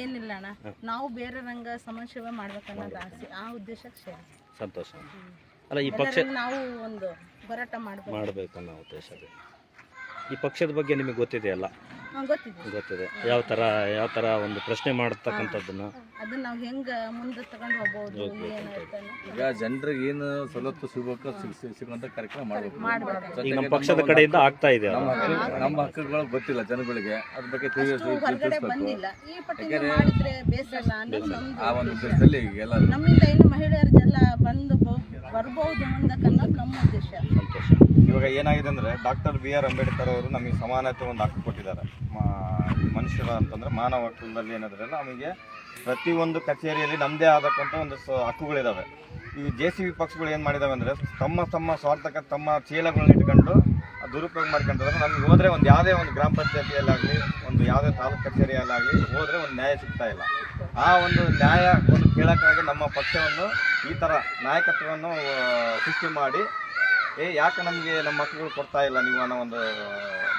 ಏನಿಲ್ಲ ಅಣ್ಣ. ನಾವು ಬೇರೆ ರಂಗ ಸಮಾಜ ಸೇವೆ ಮಾಡ್ಬೇಕನ್ನೋದು ಆಸೆ. ಆ ಉದ್ದೇಶಕ್ಕೆ ಸೇರಿ ಸಂತೋಷ. ಅಲ್ಲ ಈ ಪಕ್ಷ ನಾವು ಒಂದು ಹೋರಾಟ ಮಾಡ್ಬೇಕು. ಮಾಡಬೇಕನ್ನೋ ಉದ್ದೇಶ ಈ ಪಕ್ಷದ ಬಗ್ಗೆ ನಿಮಗೆ ಗೊತ್ತಿದೆಯಲ್ಲ ಗೊತ್ತಿದೆ. ಗೊತ್ತಿದೆ. ಯಾವ ಥರ ಯಾವ ಥರ ಒಂದು ಪ್ರಶ್ನೆ ಮಾಡ್ತಕ್ಕಂಥದ್ದನ್ನು? ಅದನ್ನ ನಾವು ಹೆಂಗ ಮುಂದೆ ತಗೊಂಡು ಹೋಗ್ಬೋದು ಏನಾಯ್ತು ಈಗ ಜನರಿಗೆ ಏನು ಸವಲತ್ತು ಸಿಗಬೇಕು ಸಿಗ್- ಸಿಗ್- ಸಿಗುವಂತ ಕಾರ್ಯಕ್ರಮ ಮಾಡಬೇಕು. ಈಗ ನಮ್ಮ ಪಕ್ಷದ ಕಡೆಯಿಂದ ಆಗ್ತಾ ಇದೆ ನಮ್ಮ? ಹಕ್ಕು- ನಮ್ಮ ಹಕ್ಕುಗಳು ಗೊತ್ತಿಲ್ಲ ಜನಗಳಿಗೆ. ಅದ್ರ ಬಗ್ಗೆ ತಿಳಿಸಬೇಕು ಅಷ್ಟು ತಿಳಿ- ಹೊರಗಡೆ ತಿಳಿಸ್ಬೇಕು. ಬಂದಿಲ್ಲ. ಈ ಪಟ್ಟಿನ ಮಾಡಿದ್ರೆ ಬೇಸಲ್ಲ ಅನ್ನೋದು ಆ ಒಂದು ಉದ್ದೇಶದಲ್ಲಿ ಎಲ್ಲ ನಮ್ಮಿಂದ ಇನ್ನು ಮಹಿಳೆಯರಿಗೆಲ್ಲ ಬಂದು ಬರಬಹುದು ಬರ್ಬೋದು ಮುಂದಕ್ಕೆ ಅನ್ನೋದು ನಮ್ಮ ಉದ್ದೇಶ. ಸಂತೋಷ. ಇವಾಗ ಏನಾಗಿದೆ ಅಂದ್ರೆ ಡಾಕ್ಟರ್ ಬಿ ಆರ್ ಅಂಬೇಡ್ಕರ್ ಅವರು ನಮಗೆ ಸಮಾನತೆ ಒಂದು ಹಕ್ಕು ಕೊಟ್ಟಿದ್ದಾರೆ ಮನುಷ್ಯರ ಅಂತಂದ್ರೆ ಮಾನವ ಹಕ್ಕುಗಳಲ್ಲಿ ಏನಾದ್ರೆ ನಮಗೆ ಪ್ರತಿಯೊಂದು ಕಚೇರಿಯಲ್ಲಿ ನಮ್ಮದೇ ಆದಕ್ಕಂಥ ಒಂದು ಹಕ್ಕುಗಳಿದಾವೆ. ಈ ಜೆ ಸಿ ಬಿ ಪಕ್ಷಗಳು ಏನು ಮಾಡಿದಾವೆ ಅಂದರೆ ತಮ್ಮ ತಮ್ಮ ಸ್ವಾರ್ಥಕ್ಕೆ ತಮ್ಮ ಚೀಲಗಳನ್ನ ಇಟ್ಕೊಂಡು ದುರುಪಯೋಗ ಮಾಡ್ಕೊಂತಾರೆ ನಮಗೆ ಹೋದ್ರೆ ಒಂದು ಯಾವುದೇ ಒಂದು ಗ್ರಾಮ ಪಂಚಾಯತಿಯಲ್ಲಾಗಲಿ, ಒಂದು ಯಾವುದೇ ತಾಲೂಕು ಕಚೇರಿಯಲ್ಲಾಗಲಿ ಹೋದರೆ ಒಂದು ನ್ಯಾಯ ಸಿಗ್ತಾ ಇಲ್ಲ. ಆ ಒಂದು ನ್ಯಾಯ ಒಂದು ಕೇಳೋಕ್ಕಾಗಿ ನಮ್ಮ ಪಕ್ಷವನ್ನು ಈ ಥರ ನಾಯಕತ್ವವನ್ನು ಸೃಷ್ಟಿ ಮಾಡಿ ಏ, ಯಾಕೆ ನಮಗೆ ನಮ್ಮ ಮಕ್ಕಳು ಕೊಡ್ತಾ ಇಲ್ಲ ನೀವು ಅನ್ನೋ ಒಂದು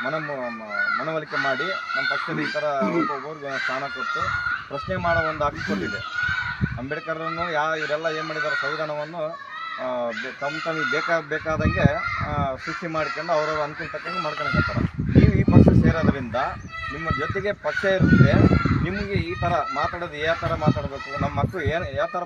ಮನ ಮನವೊಲಿಕೆ ಮಾಡಿ ನಮ್ಮ ಪಕ್ಷದ ಈ ಥರ ಒಬ್ಬೊಬ್ಬರಿಗೆ ಸ್ಥಾನ ಕೊಟ್ಟು ಪ್ರಶ್ನೆ ಮಾಡೋ ಒಂದು ಹಕ್ಕು ಕೊಟ್ಟಿದೆ. ಅಂಬೇಡ್ಕರ್ರನ್ನು ಯಾ, ಇವರೆಲ್ಲ ಏನು ಮಾಡಿದ್ದಾರೆ ಸಂವಿಧಾನವನ್ನು ತಮ್ಮ ತಮಗೆ ಬೇಕಾ, ಬೇಕಾದಂಗೆ ಸೃಷ್ಟಿ ಮಾಡ್ಕೊಂಡು ಅವ್ರವ್ರ ಅನುಕೂಲ ತಕ್ಕಂಗೆ ಮಾಡ್ಕೊಳಕತ್ತಾರೆ ನೀವು ಈ ಪಕ್ಷ ಸೇರೋದ್ರಿಂದ ನಿಮ್ಮ ಜೊತೆಗೆ ಪಕ್ಷ ಇರುತ್ತೆ, ನಿಮಗೆ ಈ ಥರ ಮಾತಾಡೋದು, ಯಾವ ಥರ ಮಾತಾಡಬೇಕು, ನಮ್ಮ ಮಕ್ಕಳು ಏನು, ಯಾವ ಥರ